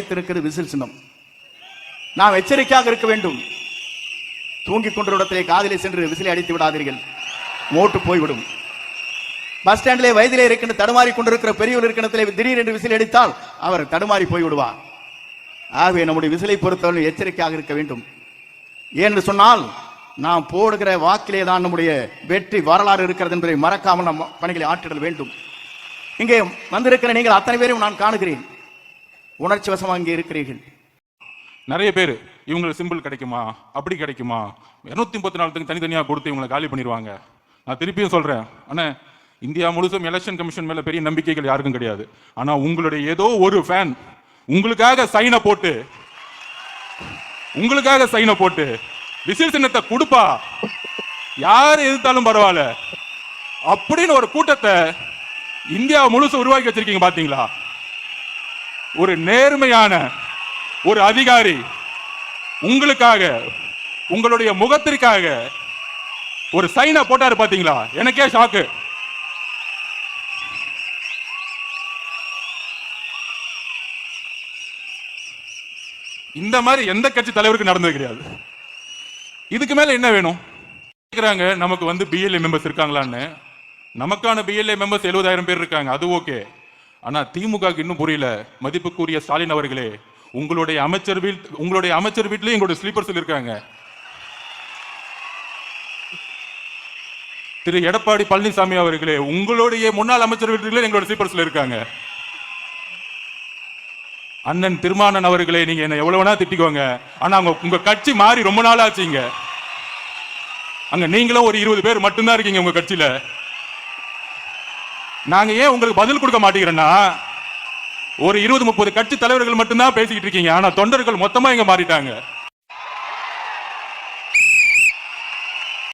இருக்கிறது விசில் சின்னம். நாம் எச்சரிக்கையாக இருக்க வேண்டும். தூங்கிக் கொண்ட இடத்திலே காதிலே சென்று விசிலை அடித்து விடாதீர்கள். மோட்டு போய்விடும். பஸ் ஸ்டாண்டிலே வயதிலே இருக்கின்ற தடுமாறி கொண்டிருக்கிற பெரியவர் இருக்கின்றத்திலே திடீரென்று விசில் அடித்தால் அவர் தடுமாறி போய்விடுவார். ஆகவே நம்முடைய விசிலை பொறுத்தவரை எச்சரிக்கையாக இருக்க வேண்டும். ஏன்னு சொன்னால் நாம் போடுகிற வாக்கிலே தான் நம்முடைய வெற்றி வரலாறு இருக்கிறது என்பதை மறக்காமல் நம் பணிகளை ஆற்றிடல் வேண்டும். இங்கே வந்திருக்கிற நீங்கள் அத்தனை பேரையும் நான் காணுகிறேன். உணர்ச்சி வசமாக இங்கே இருக்கிறீர்கள். நிறைய பேர் இவங்களுக்கு சிம்பிள் கிடைக்குமா? அப்படி கிடைக்குமா? இரநூத்தி முப்பத்தி நாலு தனித்தனியாக கொடுத்து இவங்களை காலி பண்ணிடுவாங்க நான் திருப்பியும் சொல்கிறேன் அண்ணே இந்தியா முழுசும் எலெக்ஷன் கமிஷன் மேலே பெரிய நம்பிக்கைகள் யாருக்கும் கிடையாது. ஆனால் உங்களுடைய ஏதோ ஒரு ஃபேன் உங்களுக்காக சைனை போட்டு உங்களுக்காக சைனை போட்டு விசில் சின்னத்தை கொடுப்பா. யார் எதிர்த்தாலும் பரவாயில்ல. அப்படின்னு ஒரு கூட்டத்தை இந்தியா முழுசும் உருவாக்கி வச்சிருக்கீங்க பார்த்தீங்களா ஒரு நேர்மையான ஒரு அதிகாரி உங்களுக்காக உங்களுடைய முகத்திற்காக ஒரு சைனை போட்டாரு பாத்தீங்களா? எனக்கே ஷாக்கு இந்த மாதிரி எந்த கட்சி தலைவருக்கு நடந்தது கிடையாது. இதுக்கு மேல என்ன வேணும்? கேட்குறாங்க நமக்கு வந்து பிஎல்ஏ மெம்பர்ஸ் இருக்காங்களான்னு. நமக்கான பிஎல்ஏ மெம்பர்ஸ் எழுபதாயிரம் பேர் இருக்காங்க அது ஓகே ஆனால் திமுகவுக்கு இன்னும் புரியல. மதிப்புக்குரிய ஸ்டாலின் அவர்களே உங்களுடைய அமைச்சர் வீட் உங்களுடைய அமைச்சர் வீட்லேயும் எங்களுடைய ஸ்லீப்பர்ஸ் இருக்காங்க. திரு எடப்பாடி பழனிசாமி அவர்களே உங்களுடைய முன்னாள் அமைச்சர் வீட்டிலே எங்களோட ஸ்லீப்பர்ஸ்ல இருக்காங்க. அண்ணன் திருமானன் அவர்களே நீங்க என்ன எவ்வளவு வேணா திட்டிக்கோங்க. ஆனா உங்க உங்க கட்சி மாறி ரொம்ப நாள் ஆச்சுங்க. அங்க நீங்களும் ஒரு இருபது பேர் மட்டும்தான் இருக்கீங்க உங்க கட்சியில. நாங்க ஏன் உங்களுக்கு பதில் கொடுக்க மாட்டேங்கிறோன்னா ஒரு இருபது முப்பது கட்சி தலைவர்கள் மட்டும்தான் பேசிக்கிட்டு இருக்கீங்க. ஆனா தொண்டர்கள் மொத்தமா இங்க மாறிட்டாங்க.